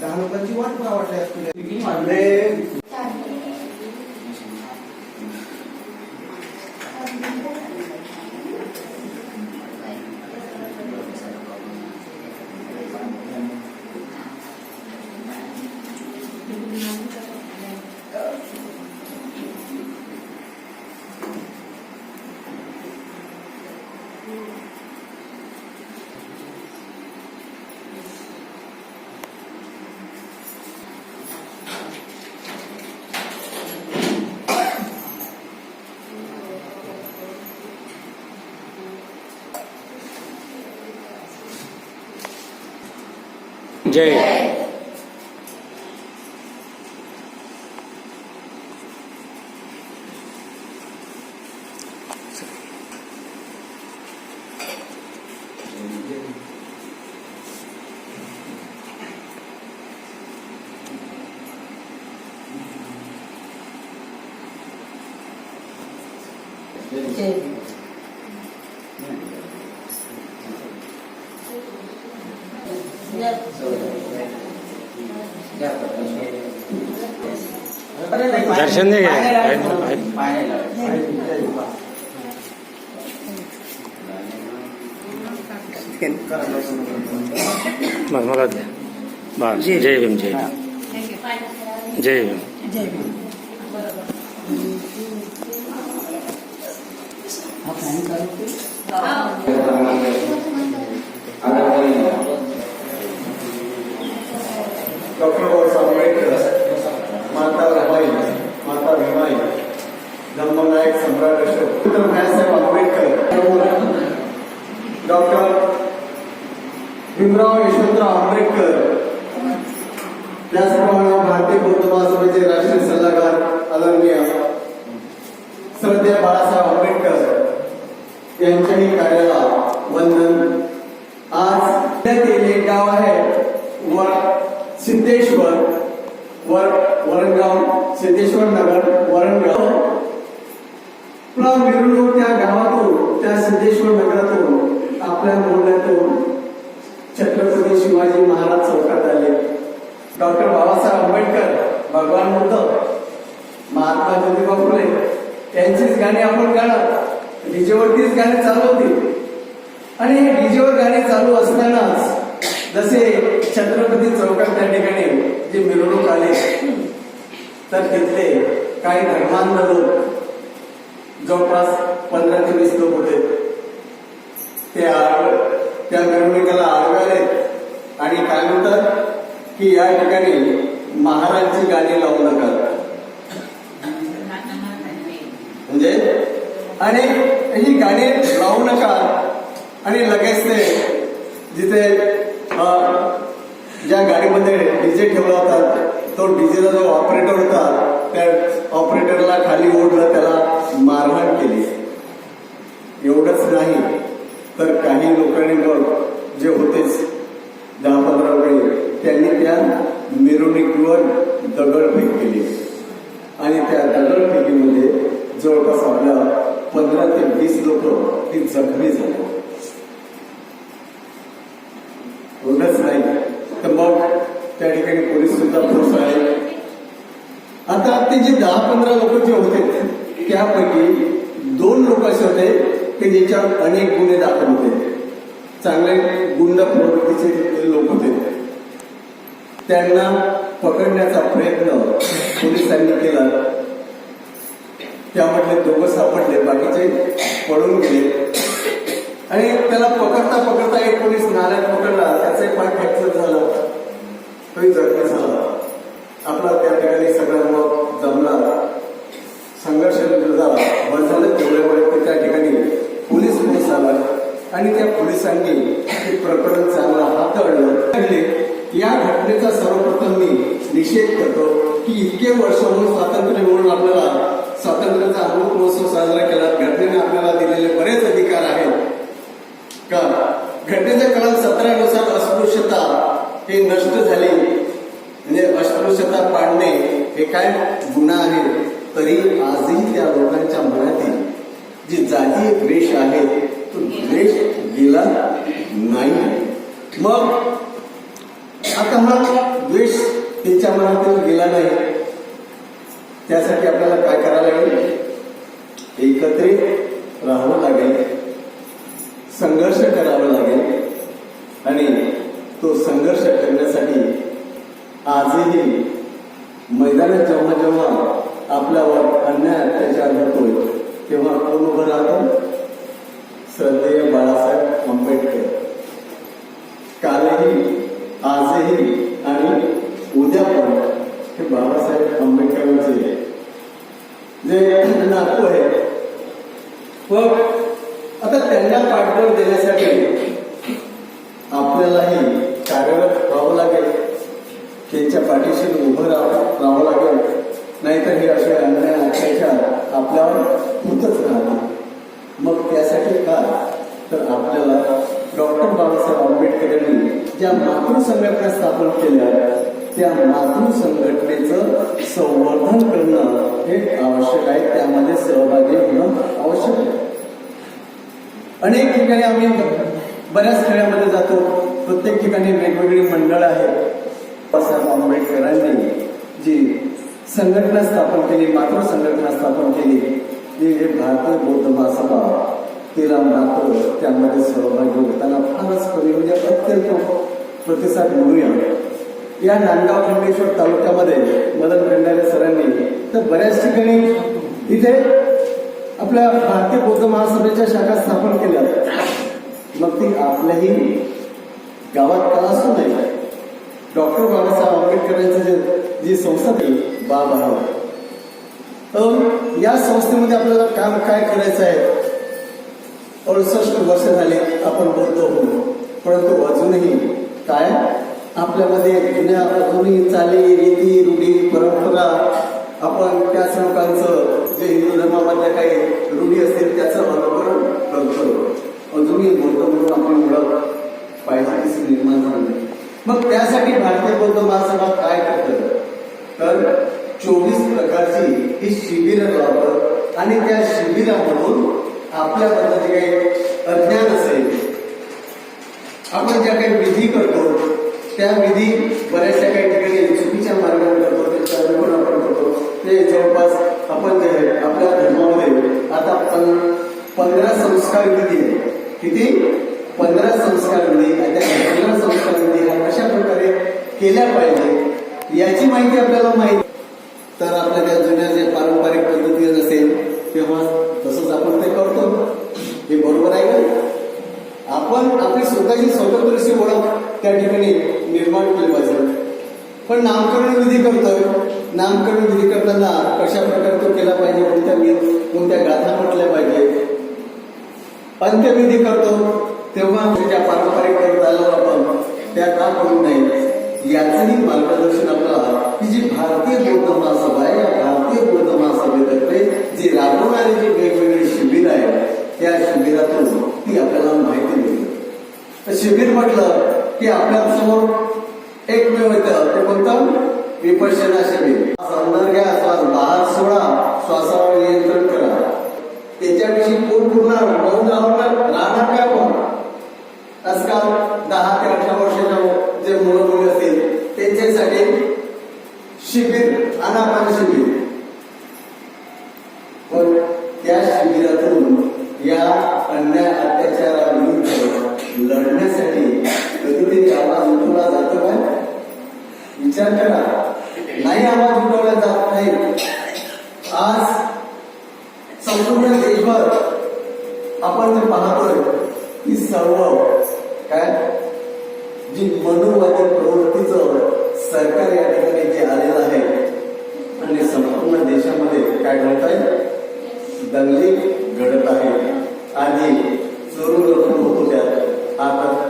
दहा लोकांची वाट मला वाटली असते. म्हणजे जय दर्शन दे बस मला द्या बस जय भीम जय भीम जय भीम डॉक्टर बाबासाहेब आंबेडकर माता रमाई माता भीमाई धम्मनायक सम्राट अशोक डॉक्टर बाबासाहेब आंबेडकर डॉक्टर भीमराव यशवंतराव आंबेडकर त्याचप्रमाणे भारतीय बौद्ध महासभेचे राष्ट्रीय सल्लागार आदरणीय श्रद्धे बाळासाहेब आंबेडकर यांच्याही कार्याला वंदन आज जिल्ह्यातील एक गाव आहे वर सिद्धेश्वर वर वरणगाव सिद्धेश्वर नगर वरणगाव आपला मिरवणूक त्या गावातून त्या सिद्धेश्वर नगरातून आपल्या मोहल्ल्यातून छत्रपती शिवाजी महाराज चौकात आले. डॉक्टर बाबासाहेब आंबेडकर भगवान बुद्ध महात्मा ज्योतिबा फुले त्यांचीच गाणी आपण गाणं डीजेवरतीच गाणी चालू होती. आणि हे डीजेवर गाणी चालू असतानाच जसे छत्रपती चौकात त्या ठिकाणी जे मिरवणूक आले तर तिथले काही धर्मांध लोक जवळपास पंधरा ते वीस लोक होते. ते आड- त्या मिरवणुकीला आडवे आणि काय म्हणतात की या ठिकाणी महाराजची गाणी लावू नका. म्हणजे? आणि ही गाणी लावू नका. आणि लगेच ते जिथे ज्या गाडीमध्ये डीजे ठेवला होता तो डीजेचा जो ऑपरेटर होता त्या ऑपरेटरला खाली ओढलं त्याला मारहाण केली. एवढंच नाही तर काही लोकांनी मग जे होते दहा पंधरा वेळी त्यांनी त्या मिरवणुकीवर दगडफेक केली. आणि त्या दगडफेकीमध्ये जवळपास आपल्या पंधरा ते वीस लोक ही जखमी झाली. एवढंच नाही तर मग त्या ठिकाणी पोलीस सुद्धा फोर्स आहे आता ते जे दहा पंधरा लोक जे होते त्यापैकी दोन लोक असे होते की ज्याच्यावर अनेक गुन्हे दाखल होते. चांगले गुंड प्रवृत्तीचे लोक होते. त्यांना पकडण्याचा प्रयत्न पोलिसांनी केला. त्यामधले दोघं सापडले बाकीचे पळून गेले. आणि त्याला पकडता पकडता एक पोलीस नाल्यात पकडला. त्याचे पाय फ्रॅक्चर झालं. तोही जखमी झाला. आपला त्या ठिकाणी सगळा मग जमला. संघर्ष झाला. बंद झालं तेवढ्यामुळे त्या ठिकाणी पोलीस पोलीस आला आणि त्या पोलिसांनी प्रकरण चांगलं हाताळलं. या घटनेचा सर्वप्रथम मी निषेध करतो की इतके वर्ष म्हणून स्वातंत्र्य मिळून आपल्याला स्वातंत्र्याचा अमृत महोत्सव साजरा केला घटनेने आपल्याला दिलेले बरेच अधिकार आहेत. का? घटनेच्या कलम सतरानुसार अस्पृश्यता हे नष्ट झाली. म्हणजे अस्पृश्यता पाडणे हे काय गुन्हा आहे? तरी आजही त्या लोकांच्या मनातील जी जातीय द्वेष आहे तो द्वेष गेला नाही. मग आता हा द्वेष त्यांच्या मनातून गेला नाही त्यासाठी आपल्याला काय करावं लागेल एकत्रित राहावं लागेल संघर्ष करावा लागेल आणि तो संघर्ष करण्यासाठी आजही मैदानात जेव्हा जेव्हा आपल्यावर अन्याय अत्याचार होतोय तेव्हा कोण उभं राहतं श्रद्धेय बाळासाहेब आंबेडकर कालही आजही आणि उद्या पण हे बाबासाहेब आंबेडकरांचे जे नातू आहे व आता त्यांना पाठबळ देण्यासाठी आपल्यालाही कार्यरत व्हावं लागेल. त्यांच्या पाठीशी उभं राहावं राहावं लागेल. नाहीतर हे असे अन्याय अत्याचार आपल्यावर होतच राहणार. मग त्यासाठी काय तर आपल्याला डॉक्टर बाबासाहेब आंबेडकर यांनी ज्या मातृ संघटना स्थापन केल्या त्या मातृ संघटनेचं संवर्धन करणं हे आवश्यक आहे. त्यामध्ये सहभागी होणं आवश्यक आहे. अनेक ठिकाणी आम्ही बऱ्याच खेड्यामध्ये जातो. प्रत्येक ठिकाणी वेगवेगळी मंडळ आहेत. बाबासाहेब आंबेडकरांनी जी संघटना स्थापन केली मातृ संघटना स्थापन केली जी हे भारतीय बौद्ध महासभा तिला मात्र त्यामध्ये सहभागी होताना फारच कमी म्हणजे अत्यंत प्रतिसाद मिळूया. या नांदगाव खंडेश्वर तालुक्यामध्ये मदत करणाऱ्या सरांनी तर बऱ्याच ठिकाणी इथे आपल्या भारतीय बौद्ध महासभेच्या शाखा स्थापन केल्या. मग ती आपल्याही गावात का असू नये? डॉक्टर बाबासाहेब आंबेडकरांची जे जी संस्था ती बाब आहे. तर या संस्थेमध्ये आपल्याला काम काय करायचं आहे? अडुसष्ट वर्ष झाले आपण बौद्ध होऊ परंतु अजूनही काय आपल्यामध्ये जुन्या अजूनही चाली रीती रूढी परंपरा आपण त्याच लोकांचं जे हिंदू धर्मामधल्या काही रूढी असतील त्याचं अनुकरण करतो अजूनही बौद्ध म्हणून आपली ओळख पाहिजे निर्माण झाली मग त्यासाठी भारतीय बौद्ध महासभा काय करतं? तर चोवीस प्रकारची ही शिबिरं लावतात आणि त्या शिबिरामधून आपल्याबद्दल जे काही अज्ञान असेल आपण ज्या काही विधी करतो त्या विधी बऱ्याचशा काही ठिकाणी चुकीच्या मार्गाने करतो त्याच्या अनुकरण आपण करतो. ते जवळपास आपण जे आहे आपल्या धर्मामध्ये आता पंधरा संस्कार विधी आहे किती? पंधरा संस्कार विधी आणि त्या पंधरा संस्कार विधी हा कशा प्रकारे केल्या पाहिजे याची माहिती आपल्याला माहिती. तर आपल्या त्या जुन्या जे पारंपरिक पद्धती असेल तेव्हा तसंच आपण ते करतो. हे बरोबर आहे का? आपण आपली स्वतःची स्वतंत्रशी ओळख त्या ठिकाणी निर्माण केलं पाहिजे. पण नामकरण विधी करतोय. नामकरण विधी करताना कशा प्रकारे तो केला पाहिजे कोणत्या कोणत्या गाथा म्हटल्या पाहिजे? अंत्यविधी करतो. तेव्हा ज्या पारंपरिक आलो आपण त्या का करू नये? याचंही मार्गदर्शन आपल्याला की जी भारतीय बौद्ध महासभा आहे या भारतीय बौद्ध महासभेतर्फे जी राबवणारी जी वेगवेगळी शिबिर आहे त्या शिबिरातून ती आपल्याला माहिती मिळते. शिबिर म्हटलं की आपल्यासमोर एकमेव येतं ते कोणतं विपश्यना शिबिर अंदर घ्या श्वास बाहेर सोडा श्वासावर जी मनोवादी प्रवृत्तीचं सरकार या ठिकाणी जे आलेलं आहे आणि संपूर्ण देशामध्ये काय घडत आहे? दंगली घडत आहे. आणि चोरून लपून होत होत्या आता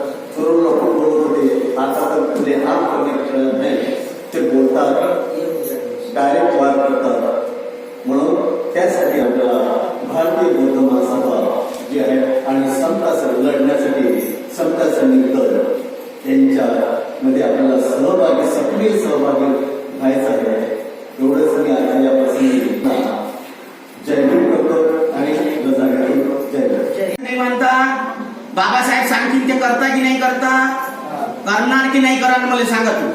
करणार की नाही करणार मला सांगा तू.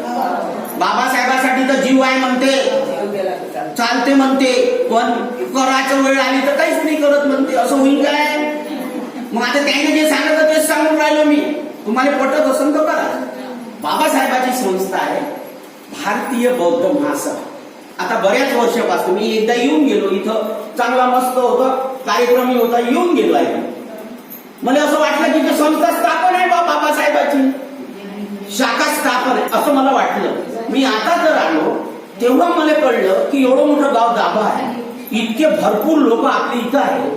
बाबासाहेबासाठी तर जीव आहे म्हणते. चालते म्हणते. पण करायचं वेळ आली तर काहीच नाही करत म्हणते. असं होईल काय? मग आता त्याने जे सांगितलं तेच सांगून राहिलो मी. तुम्हाला पटत असेल तर करा. बाबासाहेबाची संस्था आहे. भारतीय बौद्ध महासभा. आता बऱ्याच वर्षापासून मी एकदा येऊन गेलो इथं. चांगला मस्त होतं. कार्यक्रमही होता. येऊन गेलो आहे. मला असं वाटलं की इथं संस्था स्थापन आहे बा बाबासाहेबाची शाखा स्थापन आहे असं मला वाटलं मी आता जर आलो तेव्हा मला कळलं की एवढं मोठं गाव दाबा आहे. इतके भरपूर लोक आपले इथं आहेत.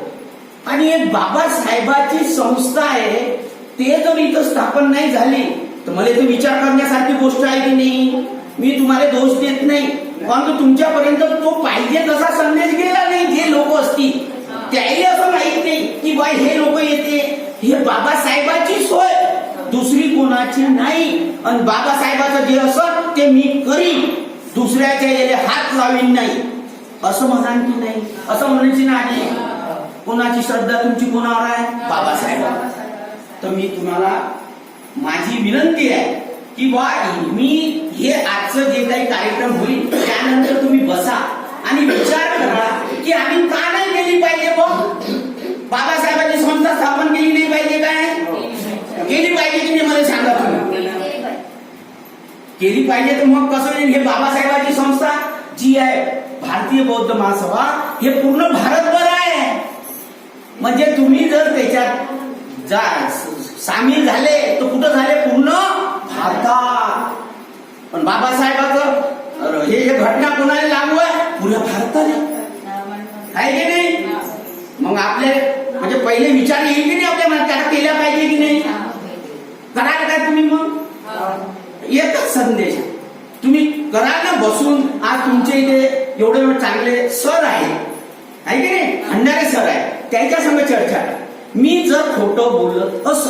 आणि एक बाबासाहेबाची संस्था आहे. ते जर इथं स्थापन नाही झाली तर मला इथे विचार करण्यासारखी गोष्ट आहे की नाही? मी तुम्हाला दोष देत नाही. परंतु तुमच्यापर्यंत तो पाहिजे तसा संदेश गेला नाही जे लोक असतील. त्याही असं माहीत नाही की बाय हे लोक येते. हे बाबासाहेबाची सोय. दुसरी कोणाची नाही. आणि बाबासाहेबाचं जे असत ते मी करीन. दुसऱ्याच्या येले हात लावीन नाही. असं म्हणाल की नाही? असं म्हणायची नाही. कोणाची श्रद्धा तुमची कोणावर आहे? बाबासाहेब तर मी तुम्हाला माझी विनंती आहे की बा मी हे आजचं जे काही कार्यक्रम होईल त्यानंतर तुम्ही बसा आणि विचार करा की आम्ही का नाही केली पाहिजे बाबासाहेबांची संस्था स्थापन केली नाही पाहिजे काय केली पाहिजे की नाही मला सांगा तुम्ही केली पाहिजे तर मग कसं होईल? हे बाबासाहेबांची संस्था जी आहे भारतीय बौद्ध महासभा हे पूर्ण भारतभर आहे. म्हणजे तुम्ही जर त्याच्यात जा सामील झाले तर कुठं झाले? पूर्ण भारतात. पण बाबासाहेबाचं हे हे घटना कोणाला लागू आहे? पुऱ्या भारताला. आहे की नाही? मग आपले म्हणजे पहिले विचार येईल की नाही आपल्या मनात? केल्या पाहिजे की नाही? कराल काय तुम्ही मग? एकच संदेश आहे. तुम्ही कराल ना बसून आज तुमच्या इथे एवढे एवढे चांगले सर आहे आहे की नाही? खंडारे सर आहे त्यांच्या संग चर्चा मी जर खोटं बोलत अस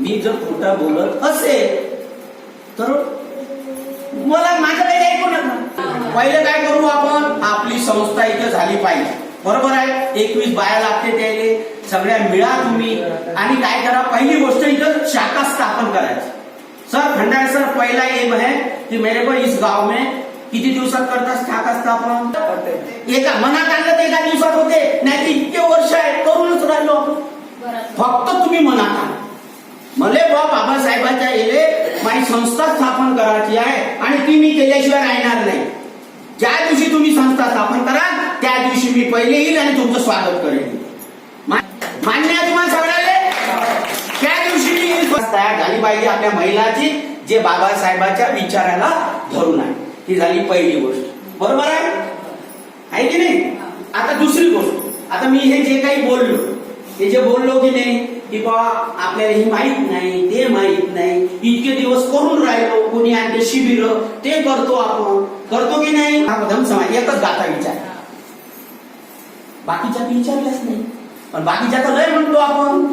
मी जर खोटं बोलत असेल तर मला माझ्याकडे ऐकू नका. पहिले काय करू आपण? आपली संस्था इथे झाली पाहिजे. बरोबर आहे? एकवीस बाया लागते त्याले. सगळ्या मिळा तुम्ही. आणि काय करा? पहिली गोष्ट इथं शाखा स्थापन करायची. सर खंडारे सर पहिला एम है कि मेरे को इस गाव में किती दिवसात करतात शाखा स्थापन। एका मनात आणलं तर एका दिवसात होते नाही इतके वर्ष आहे करूनच राहिलो फक्त तुम्ही मनात आणा मले बा बाबासाहेबांच्या येले माझी संस्था स्थापन करायची आहे आणि ती मी केल्याशिवाय राहणार नाही. ज्या दिवशी तुम्ही संस्था स्थापन करा त्या दिवशी मी पहिले येईल आणि तुमचं स्वागत करेन मा- मान्य आहे तुम्हाला सगळ्याले त्या दिवशी मी येईल. तयार झाली पाहिजे आपल्या महिलाची जे बाबासाहेबाच्या विचाराला धरून आहे. ही झाली पहिली गोष्ट. बरोबर आहे? आहे की नाही? आता दुसरी गोष्ट. आता मी हे जे काही बोललो हे जे बोललो की नाही की बा आपल्याला हे माहीत नाही ते माहीत नाही इतके दिवस करून राहिलो कोणी आणले शिबिर ते करतो आपण. करतो की नाही? हा धम समाज एकच गाता विचार. बाकीच्या बी विचारल्याच नाही. पण बाकीच्या तर लय म्हणतो आपण.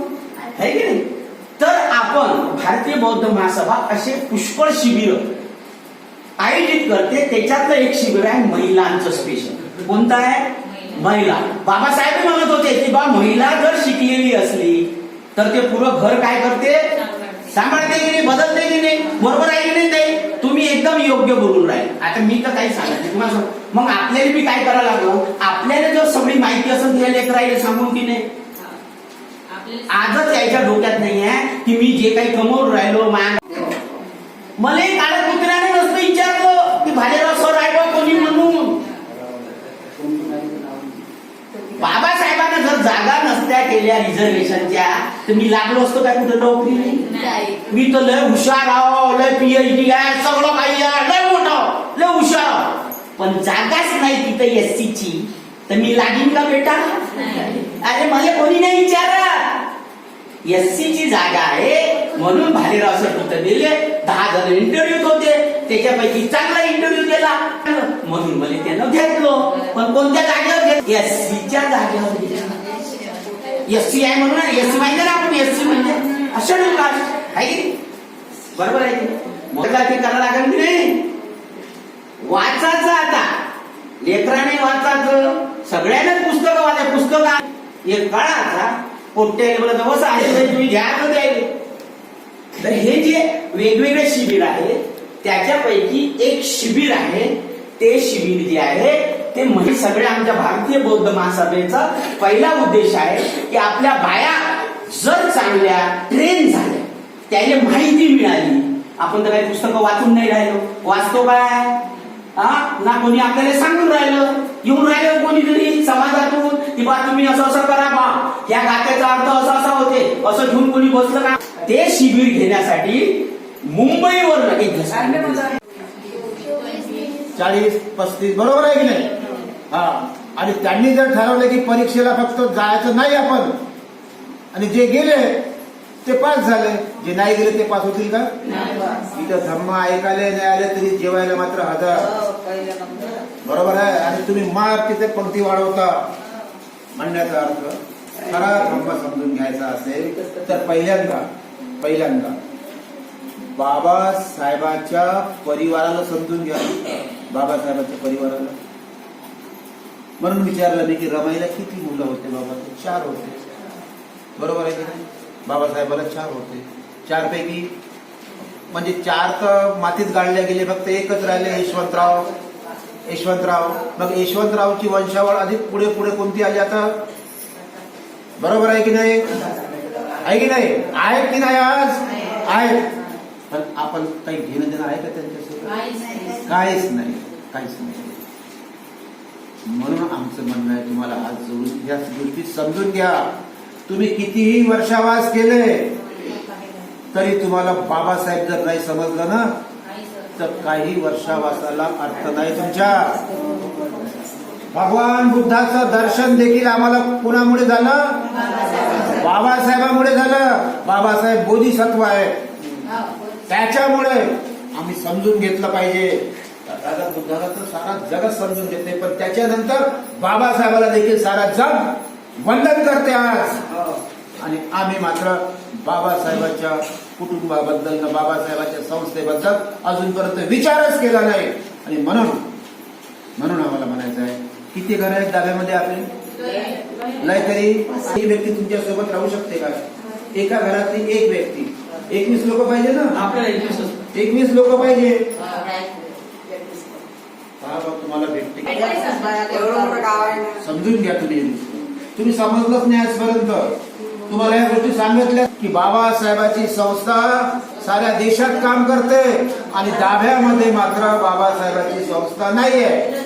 आहे की नाही? तर आपण भारतीय बौद्ध महासभा असे पुष्कळ शिबिर आयोजित करते. त्याच्यातलं एक शिबिर आहे महिलांचं स्पेशल कोणतं आहे? महिला. बाबासाहेब म्हणत होते की बा महिला जर शिकलेली असली तर ते पुरं घर काय करते? सांभाळते. की नाही? बदलते की नाही? बरोबर आहे की नाही ते तुम्ही एकदम योग्य बोलून राहील. आता मी तर काही सांगत नाही. तुम्हाला मग आपल्याला बी काय करावं लागलं? आपल्याला जर सगळी माहिती असेल तर लेकरायला सांगून की नाही? आजच याच्या डोक्यात नाही आहे की मी जे काही कमवून राहिलो मा मला काळ्या कुत्र्याने नसतं विचारलं की भालेराव सर आहे बा कोणी म्हणून. बाबासाहेबांना जर जागा नसत्या केल्या रिझर्वेशनच्या तर मी लागलो असतो काय कुठे नोकरी मी तर लय हुशार आहो लय पीएचडी आहे सगळं काही आहे लय मोठं लय हुशार. पण जागाच नाही तिथं एस ची. तर मी लागीन का बेटा अरे मला कोणी नाही विचारत. एस ची जागा आहे. म्हणून भालेराव सर तिथं दिले दहा जण इंटरव्ह्यूत होते. त्याच्यापैकी चांगला इंटरव्ह्यू दिला म्हणून मला त्यानं घेतलं. पण कोणत्या जागेवर घेत एस सीच्या जागेवर एस सी आहे म्हणून एस सी माहिती ना आपण? एस सी म्हणजे शेड्यूल कास्ट आहे की बरोबर आहे की नाही? मला ते करायला लागेल की नाही? वाचायचं आता. लेकराने वाचायचं. सगळ्यांनाच पुस्तकं वाचा. पुस्तक एक काळाचा कोणत्या आहे तुम्ही घ्या तर द्यायले तर हे जे वेगवेगळे शिबिर आहे त्याच्यापैकी एक शिबिर आहे ते शिबिर जे आहे ते म्हणजे सगळ्या आमच्या भारतीय बौद्ध महासभेचा पहिला उद्देश आहे की आपल्या बाया जर चांगल्या ट्रेन झाल्या त्याने माहिती मिळाली. आपण तर काही पुस्तकं वाचून नाही राहिलो. वाचतो काय? हा ना कोणी आपल्याला सांगून राहिलं. येऊन राहिलं कोणीतरी. या गात्याचा अर्थ असा असा होते. असं घेऊन कोणी बसलं का? ते शिबिर घेण्यासाठी मुंबईवर चाळीस पस्तीस बरोबर आहे की नाही? हा. आणि त्यांनी जर ठरवलं की परीक्षेला फक्त जायचं नाही आपण आणि जे गेले ते पास झाले. जे नाही गेले ते पास होतील का? इथं धम्म ऐकायला नाही आले तरी जेवायला मात्र हजार. बरोबर आहे. आणि तुम्ही मार तिथे पंक्ती वाढवता. म्हणण्याचा अर्थ खरा धम्म समजून घ्यायचा असेल तर पहिल्यांदा पहिल्यांदा बाबासाहेबाच्या परिवाराला समजून घ्या. बाबासाहेबांच्या परिवाराला. म्हणून विचारलं मी की रमाईला किती मुलं होते बाबा? चार होते. बरोबर आहे की नाही? बाबासाहेबाला चार होते. चार पैकी म्हणजे चार तर मातीत गाळले गेले फक्त एकच राहिले यशवंतराव. यशवंतराव. मग यशवंतरावची वंशावळ अधिक पुढे पुढे कोणती आली आता? बरोबर आहे की नाही? आहे की नाही? आहेत की नाही आज? आहेत. पण आपण काही घेणं देणं आहे का त्यांच्यासोबत? काहीच नाही. काहीच नाही. म्हणून आमचं म्हणणं आहे तुम्हाला हात जोडून या गोष्टी समजून घ्या. तुम्ही कितीही वर्षावास केले तरी तुम्हाला बाबासाहेब जर नाही समजलं ना तर काही वर्षावासाला अर्थ नाही तुमच्या. भगवान बुद्धाचं दर्शन देखील आम्हाला कुणामुळे झालं? बाबासाहेबामुळे झालं. बाबासाहेब बोधिसत्व आहे. त्याच्यामुळे आम्ही समजून घेतलं पाहिजे. दादा बुद्धाला तर सारा जगच समजून घेते पण त्याच्यानंतर बाबासाहेबाला देखील सारा जग वंदन करते आज. आणि आम्ही मात्र बाबासाहेबाच्या कुटुंबाबद्दल न बाबासाहेबाच्या संस्थेबद्दल अजूनपर्यंत विचारच केला नाही. आणि म्हणून म्हणून आम्हाला म्हणायचं आहे किती घर आहेत डाब्यामध्ये आपले? लय तरी एक व्यक्ती तुमच्यासोबत राहू शकते का? एका घरातली एक व्यक्ती. एकवीस लोक पाहिजे ना? आपल्याला एकवीसच एकवीस लोक पाहिजे. तुम्हाला भेटते. समजून घ्या तुम्ही. तुम्ही समजलंच नाही आजपर्यंत. तुम्हाला या गोष्टी सांगितल्या की बाबासाहेबाची संस्था साऱ्या देशात काम करते आणि दाभ्यामध्ये मात्र बाबासाहेबाची संस्था नाहीये.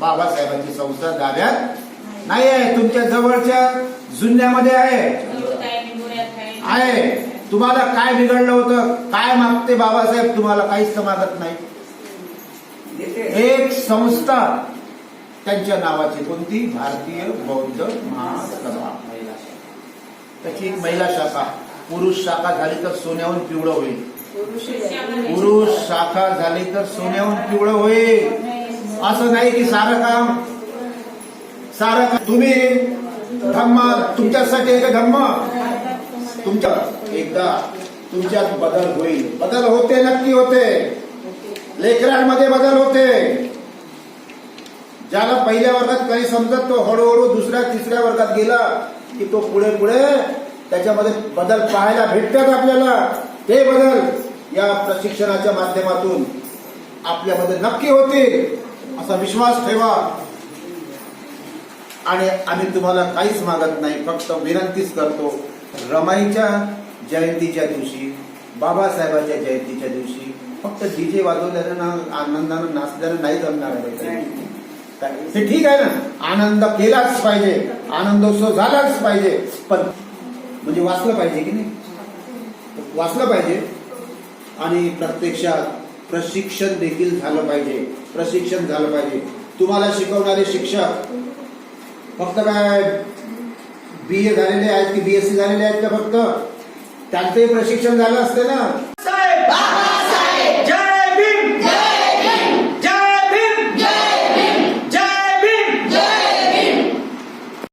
बाबासाहेबांची संस्था दाभ्यात नाही आहे तुमच्या जवळच्या जुन्यामध्ये आहे. आहे. तुम्हाला काय बिघडलं होतं? काय मागते बाबासाहेब? तुम्हाला काहीच मागत नाही. एक संस्था त्यांच्या नावाची कोणती? भारतीय बौद्ध महासभा. त्याची एक महिला शाखा. पुरुष शाखा झाली तर सोन्याहून पिवळं होईल. पुरुष शाखा झाली तर सोन्याहून पिवळं होईल. असं नाही की सारं काम सारं काम. तुम्ही धम्म तुमच्यासाठी एक धम्म. तुमच्या एकदा तुमच्यात बदल होईल. बदल होते नक्की होते. लेकरांमध्ये बदल होते. ज्याला पहिल्या वर्गात काही समजत तो हळूहळू दुसऱ्या तिसऱ्या वर्गात गेला की तो पुढे पुढे त्याच्यामध्ये बदल पाहायला भेटतात आपल्याला. ते बदल या प्रशिक्षणाच्या माध्यमातून आपल्यामध्ये नक्की होतील. असा विश्वास ठेवा. आणि आम्ही तुम्हाला काहीच मागत नाही फक्त विनंतीच करतो रमाईच्या जयंतीच्या दिवशी बाबासाहेबांच्या जयंतीच्या दिवशी फक्त डीजे वाजवल्यानं ना आनंदानं नाचल्यानं नाही जमणार आहे काय? ते ठीक आहे ना? आनंद केलाच पाहिजे. आनंदोत्सव झालाच पाहिजे. पण म्हणजे वाचलं पाहिजे की नाही? वाचलं पाहिजे. आणि प्रत्यक्षात प्रशिक्षण देखील झालं पाहिजे. प्रशिक्षण झालं पाहिजे. तुम्हाला शिकवणारे शिक्षक फक्त काय बी ए झालेले आहेत की बीएससी झालेले आहेत का फक्त? त्यांचंही प्रशिक्षण झालं असते ना.